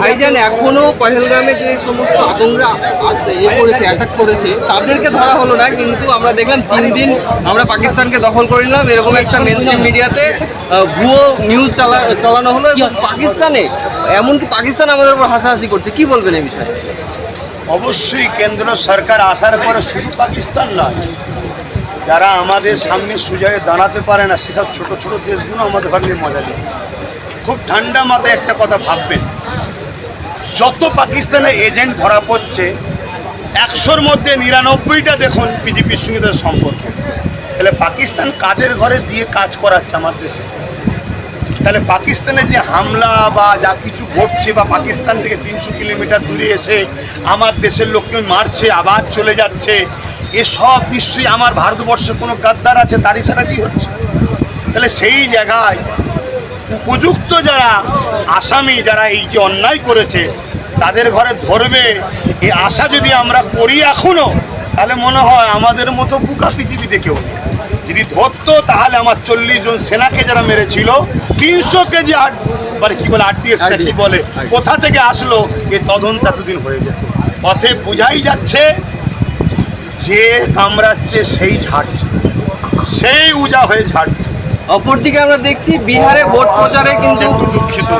ভাইজান, এখনও পহেলগ্রামে যে সমস্ত আতঙ্করা এ করেছে অ্যাটাক করেছে, তাদেরকে ধরা হলো না, কিন্তু আমরা দেখলাম তিন দিন আমরা পাকিস্তানকে দখল করে নিলাম। এরকম একটা মেন মিডিয়াতে ভুয়ো নিউজ চালা, চালানো হলো এবং পাকিস্তানে, এমনকি পাকিস্তান আমাদের উপর হাসাহাসি করছে। কি বলবেন এই বিষয়ে? অবশ্যই কেন্দ্র সরকার আসার পরে শুধু পাকিস্তান নয়, যারা আমাদের সামনে সুজায় দাঁড়াতে পারে না, সেসব ছোট ছোট দেশগুলো আমাদের ঘর মজা নিচ্ছে। খুব ঠান্ডা মাথায় একটা কথা ভাববেন। যত পাকিস্তানে এজেন্ট ধরা পড়ছে, একশোর মধ্যে নিরানব্বইটা দেখুন বিজেপির সঙ্গে তাদের সম্পর্ক। তাহলে পাকিস্তান কাদের ঘরে দিয়ে কাজ করাচ্ছে আমার দেশে? তাহলে পাকিস্তানে যে হামলা বা যা কিছু ঘটছে বা পাকিস্তান থেকে তিনশো কিলোমিটার দূরে এসে আমার দেশের লোককে মারছে, আবার চলে যাচ্ছে, এসব নিশ্চয়ই আমার ভারতবর্ষে কোনো গাদ্দার আছে, তারই কি হচ্ছে? তাহলে সেই জায়গায় উপযুক্ত যারা আসামি যারা এই যে অন্যায় করেছে তাদের ঘরে ধরবে। এই আশা যদি আমরা করি এখনও তাহলে মনে হয় আমাদের মতো বুকা পৃথিবীতে কেউ যদি ধরতো তাহলে আমার চল্লিশ জন সেনাকে যারা মেরেছিল তিনশো কেজি আট মানে কি বলে আরডিএস কি বলে কোথা থেকে আসলো এ তদন্ত এতদিন হয়ে যেত পথে বোঝাই যাচ্ছে যে কামড়াচ্ছে সেই ঝাড়ছে। সেই উজা হয়ে ঝাড়ছে। অপরদিকে আমরা দেখছি বিহারে ভোট প্রচারে কিন্তু দুঃখিত।